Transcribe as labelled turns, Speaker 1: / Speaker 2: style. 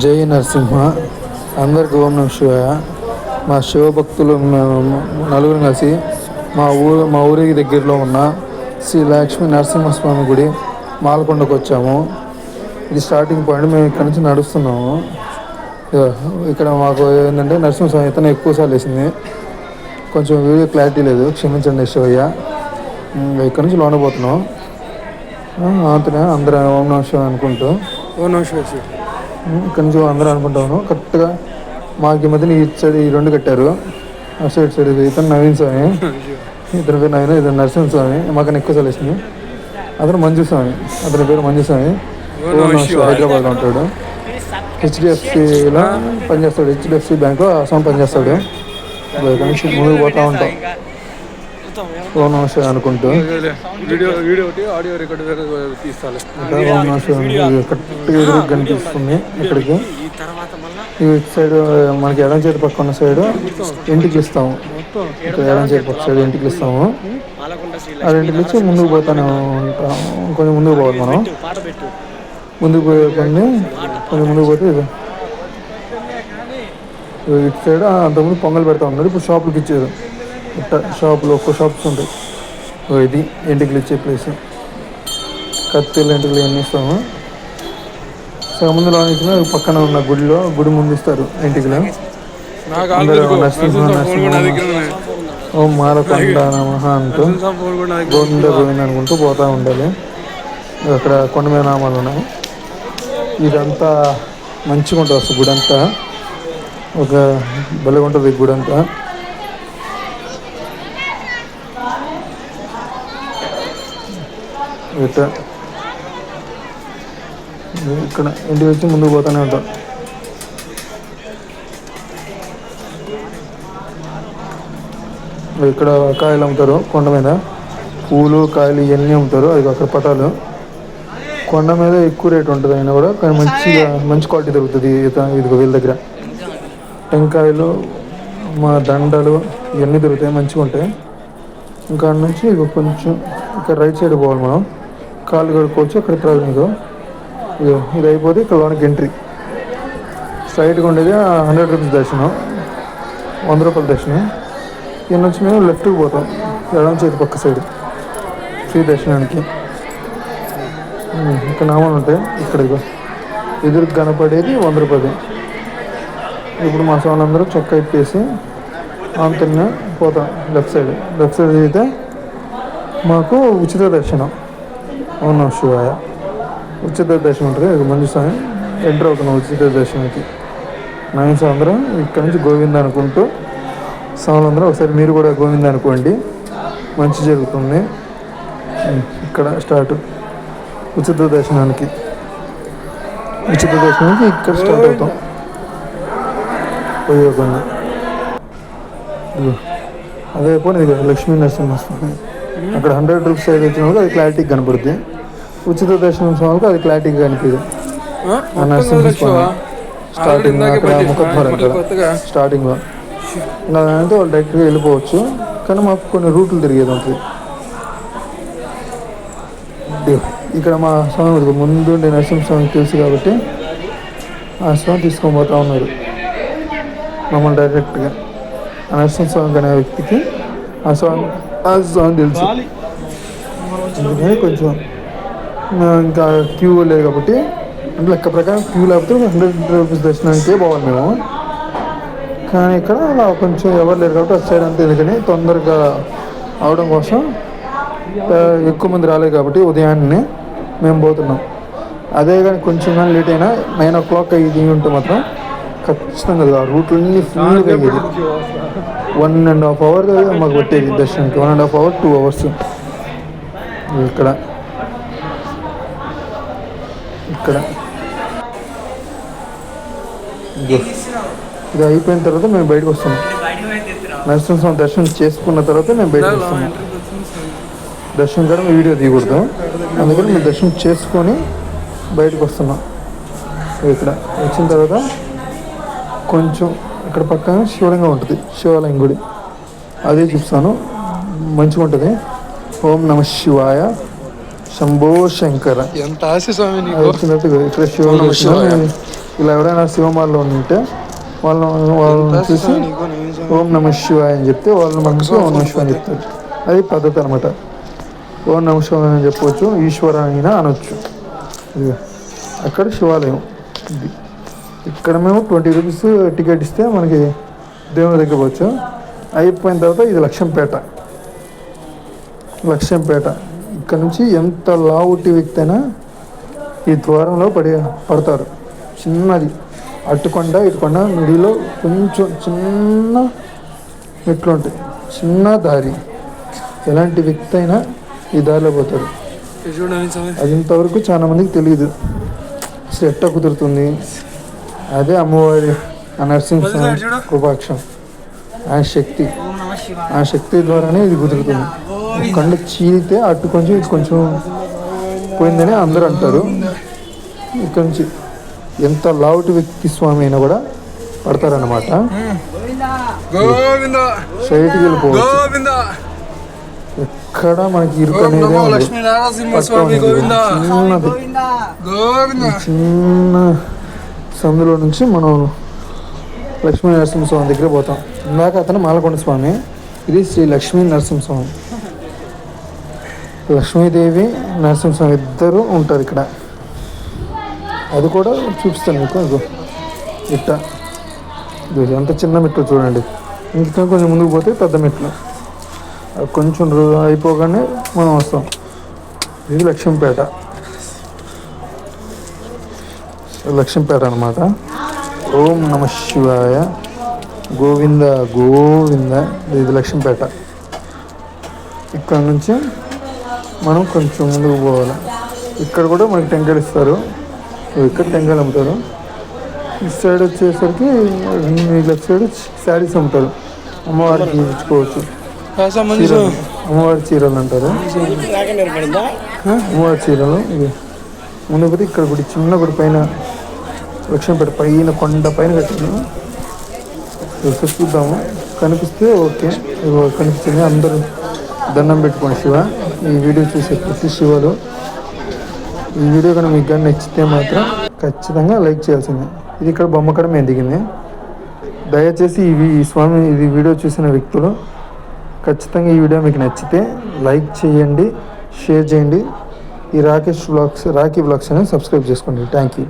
Speaker 1: జై నరసింహ. అందరికి ఓం నమ శివాయ. మా శివభక్తులు నలుగురు కలిసి మా ఊరు మా ఊరికి దగ్గరలో ఉన్న శ్రీ లక్ష్మీ నరసింహస్వామి గుడి మాలకొండకు వచ్చాము. ఇది స్టార్టింగ్ పాయింట్ మేము ఇక్కడ నుంచి నడుస్తున్నాము. ఇక్కడ మాకు ఏంటంటే నరసింహస్వామి ఇతను ఎక్కువసార్లు వేసింది కొంచెం వీడియో క్లారిటీ లేదు. క్షమించండి శివయ్య. ఇక్కడి ఇక్కడ నుంచి లోనపోతున్నాం అంతే అందరం అందరూ ఓం నమ శివ అనుకుంటూ.
Speaker 2: ఓ నమస్కారం శివ
Speaker 1: ఇక్కడ నుంచి అందరూ అనుకుంటాను. కరెక్ట్గా మాకు ఈ మధ్యన ఈ సైడ్ ఈ రెండు కట్టారు. ఆ సైడ్ సైడ్ ఇది ఇతను నవీన్ స్వామి ఇతని పేరు నవీన్ ఇతను నరసింహ స్వామి మాకన్నా ఎక్కువ సలేసింది అతను మంజు స్వామి అతని పేరు మంజు స్వామి. హైదరాబాద్లో ఉంటాడు. హెచ్డిఎఫ్సిలో పనిచేస్తాడు. హెచ్డిఎఫ్సి బ్యాంక్లో అసలు పనిచేస్తాడు. ముందుకు పోతా ఉంటాం. ఓం నమః శివాయ అనుకుంటూ
Speaker 2: వీడియో వీడియో ఒకటి ఆడియో రికార్డు తీస్తాను
Speaker 1: ఇంకా ఓం నమః శివాయ ఇది కరెక్ట్గా ఎదురుగా కనిపిస్తుంది ఇక్కడికి.
Speaker 2: ఈ తర్వాత మళ్ళా?
Speaker 1: ఈ సైడ్ మనకి ఎడం చేతి పక్క ఉన్న సైడ్ ఇంటికి ఇస్తాము. ఇక్కడ ఎడం చేతి పక్క సైడ్ ఇంటికి ఇస్తాము. ఆ రెండింటి నుంచి ముందుకు పోతానే. ఉంటాం కొంచెం ముందుకు పోవాలి మనం. ముందుకు పోయే కొన్ని కొంచెం ముందుకు పోతే ఇది. ఇటు సైడ్ అంతకుముందు పొంగల్ పెడతా ఉన్నారు ఇప్పుడు షాపులకి ఇచ్చారు. ఇట్ట షాపులు ఒక్కో షాప్స్ ఉంటాయి ఓ ఇది ఎంటికలు ఇచ్చే ప్లేస్ కత్తిలు ఎంటికలు ఇవన్నీ ఇస్తాము. ముందు ఇచ్చిన పక్కన ఉన్న గుడిలో గుడి ముందు ఇస్తారు ఎంటికలు ఓం మాలకొండ నమః అంటూ గోవింద గోవింద అనుకుంటూ పోతూ ఉండాలి. అక్కడ కొండ మీద నామాలు ఉన్నాయి. ఇదంతా మంచిగా ఉంటుంది అసలు గుడి అంతా ఒక భలే ఉంటుంది ఈ విత్ ఇక్కడ ఇంటికి వచ్చి ముందుకు పోతూనే ఉంటాం. ఇక్కడ కాయలు అమ్ముతారు కొండ మీద. పూలు కాయలు ఇవన్నీ అమ్ముతారు. అది అక్కడ పటాలు. కొండ మీద ఎక్కువ రేట్ ఉంటుంది అయినా కూడా కానీ మంచిగా మంచి క్వాలిటీ దొరుకుతుంది ఇత- ఇదిగో వీళ్ళ దగ్గర. టెంకాయలు మా దండలు ఇవన్నీ దొరుకుతాయి మంచిగా ఉంటాయి ఇంకా నుంచి ఇక కొంచెం ఇక్కడ రైట్ సైడ్ పోవాలి మనం. కాళ్ళు కడుక్కోవచ్చు అక్కడ ప్రాథమిక ఇది అయిపోతే ఇక్కడ లోనికి ఎంట్రీ స్ట్రైట్గా ఉండేది హండ్రెడ్ రూపీస్ దర్శనం. వంద రూపాయల దర్శనం. ఇక్కడ నుంచి మేము లెఫ్ట్కి పోతాం. ఎడం చేతి పక్క సైడ్ ఫ్రీ దర్శనానికి. ఇక్కడ నామాలు ఉంటాయి. ఇక్కడ ఎదురు కనపడేది వంద రూపాయలు ఇప్పుడు మా సోనందరూ చొక్క ఇప్పేసి అంతనే పోతాం. లెఫ్ట్ సైడ్ లెఫ్ట్ సైడ్ అయితే మాకు ఉచిత దర్శనం. అవును శివాయ. ఉచిత దర్శనం ఉంటుంది ఇది మంచి స్వామి ఎంటర్ అవుతున్నాం ఉచిత దర్శనానికి. నైన్ అందరం ఇక్కడ నుంచి గోవింద అనుకుంటూ స్వాములందరూ ఒకసారి మీరు కూడా గోవింద అనుకోండి. మంచి జరుగుతుంది. ఇక్కడ స్టార్ట్ ఉచిత దర్శనానికి. ఉచిత దర్శనానికి ఇక్కడ స్టార్ట్ అవుతాం. పోయకుండా అదే పోనీ ఇది లక్ష్మీ నరసింహస్వామి. అక్కడ హండ్రెడ్ రూపీస్ అయితే వచ్చిన వాళ్ళకి అది క్లారిటీగా కనపడుద్ది. ఉచిత దర్శనం స్వామికి అది క్లారిటీగా నరసింహస్వామి స్టార్టింగ్ అక్కడ ముఖద్వారం స్టార్టింగ్లో అంటే వాళ్ళు డైరెక్ట్గా వెళ్ళిపోవచ్చు. కానీ మాకు కొన్ని రూట్లు తిరిగేది ఉంటుంది ఇక్కడ మా స్వామి ముందుండే నరసింహస్వామి తెలుసు కాబట్టి ఆ స్వామి తీసుకొని పోతా ఉన్నారు. మమ్మల్ని డైరెక్ట్గా ఆ నరసింహస్వామి అనే వ్యక్తికి ఆ స్వామి ఆ స్వామి తెలుసు అందుకని కొంచెం ఇంకా క్యూ లేదు కాబట్టి అంటే లెక్క ప్రకారం క్యూ లేకపోతే హండ్రెడ్ రూపీస్ దర్శనానికే పోవాలి మేము. కానీ ఇక్కడ అలా కొంచెం ఎవరు లేరు కాబట్టి అటు సైడ్ అంతా ఎందుకని తొందరగా అవడం కోసం ఎక్కువ మంది రాలేదు కాబట్టి ఉదయాన్నే మేము పోతున్నాం. అదే కానీ కొంచెం కానీ లేట్ అయినా నైన్ ఓ క్లాక్ అయ్యి ఉంటే మాత్రం. ఖచ్చితంగా ఆ రూట్లన్నీ ఫుల్గా అయ్యేది. వన్ అండ్ హాఫ్ అవర్ మాకు పెట్టేది దర్శనానికి. One and half hour two hours ఇక్కడ. ఇక్కడ. ఇది అయిపోయిన తర్వాత మేము బయటకు వస్తున్నాం నరసింహస్వామి దర్శనం చేసుకున్న తర్వాత మేము బయటకు వస్తున్నాం దర్శనం కూడా మేము వీడియో తీయకూడదు. అందుకని మేము దర్శనం చేసుకొని బయటకు వస్తున్నాం. ఇక్కడ. వచ్చిన తర్వాత కొంచెం ఇక్కడ పక్కన శివలింగం ఉంటుంది. శివాలయం గుడి. అదే చూస్తాను మంచిగా ఉంటుంది ఓం నమ శివాయ. శంభో శంకర.
Speaker 2: ఎంత ఆశ స్వామి
Speaker 1: ఇక్కడ శివ
Speaker 2: ఓం నమః శివాయ.
Speaker 1: ఇలా ఎవరైనా శివమాల్లో ఉంటే వాళ్ళని వాళ్ళని చూసి. ఓం నమ శివాయ అని చెప్తే వాళ్ళు మనసు ఓం నమ శివాయ అని చెప్తారు. అది పద్ధతి అనమాట ఓం నమ శివాయ అని చెప్పవచ్చు ఈశ్వర అయినా అనొచ్చు. అక్కడ శివాలయం. ఇది. ఇక్కడ మేము ట్వంటీ రూపీస్ టికెట్ ఇస్తే మనకి దేవుని దగ్గర పోవచ్చు అయిపోయిన తర్వాత ఇది లక్ష్యంపేట. లక్ష్యంపేట. ఇక్కడ నుంచి ఎంత లావుటి వ్యక్తి అయినా ఈ ద్వారంలో పడి పడతారు. చిన్నది. అట్టుకొండ ఇటుకొండ మిడిలో కొంచెం చిన్న మెట్లు ఉంటాయి. చిన్న దారి. ఎలాంటి వ్యక్తి అయినా ఈ దారిలో పోతారు. అది ఇంతవరకు చాలా మందికి తెలియదు. అసలు ఎట్ట కుదురుతుంది? అదే అమ్మవారి ఆ నరసింహ స్వామి కృపాక్షం. ఆ శక్తి. ఆ శక్తి ద్వారానే ఇది కుదురుతుంది. కండ చీలితే అటు కొంచెం ఇటు కొంచెం పోయిందని అందరూ అంటారు. ఇక్కడ నుంచి ఎంత లావుటి వ్యక్తి స్వామి అయినా కూడా పడతారన్నమాట.
Speaker 2: గోవింద.
Speaker 1: సైడ్కి వెళ్ళిపోవచ్చు.
Speaker 2: గోవింద.
Speaker 1: ఎక్కడ మనకి ఇరుకు అనేది చిన్న సందులో నుంచి మనం లక్ష్మీ నరసింహస్వామి దగ్గర పోతాం. ఇందాక అతను మాలకొండ స్వామి ఇది శ్రీ లక్ష్మీ నరసింహస్వామి లక్ష్మీదేవి నరసింహస్వామి ఇద్దరు ఉంటారు ఇక్కడ. అది కూడా చూపిస్తాను మీకు ఇదిగో. ఇట్ట. ఇది ఎంత చిన్న మెట్లు చూడండి. ఇంకా కొంచెం ముందుకు పోతే పెద్ద మెట్లు. కొంచెం అయిపోగానే మనం వస్తాం. ఇది లక్ష్మీపేట. లక్ష్మీపేట అనమాట ఓం నమ శివాయ. గోవింద గోవింద. ఇది లక్ష్మీపేట. ఇక్కడ నుంచి మనం కొంచెం ముందుకు పోవాలి. ఇక్కడ కూడా మనకి టెంకాయలు ఇస్తారు. ఇక్కడ టెంకాయలు అమ్ముతారు. ఈ సైడ్ వచ్చేసరికి లెఫ్ట్ సైడ్ శారీస్ అమ్ముతారు. అమ్మవారికి ఇచ్చుకోవచ్చు. అమ్మవారి చీరలు అంటారు. అమ్మవారి చీరలు. ఇవి ముందు ఇక్కడ గుడి చిన్న గుడి పైన లక్ష్మీపేట పైన కొండ పైన కట్టాను ఒకసారి చూద్దాము. కనిపిస్తే ఓకే. కనిపిస్తుంది. అందరూ దండం పెట్టుకోండి శివ. ఈ వీడియో చూసే ప్రతి శివలు. ఈ వీడియో కనుక మీకు కానీ నచ్చితే మాత్రం ఖచ్చితంగా లైక్ చేయాల్సిందే. ఇది ఇక్కడ బొమ్మ కూడా మేము దిగింది. దయచేసి ఇవి ఈ స్వామి ఇది వీడియో చూసిన వ్యక్తులు ఖచ్చితంగా ఈ వీడియో మీకు నచ్చితే లైక్ చేయండి షేర్ చేయండి. ఈ రాకేష్ బ్లాగ్స్ రాఖీ బ్లాగ్స్ అనేది సబ్స్క్రైబ్ చేసుకోండి. Thank you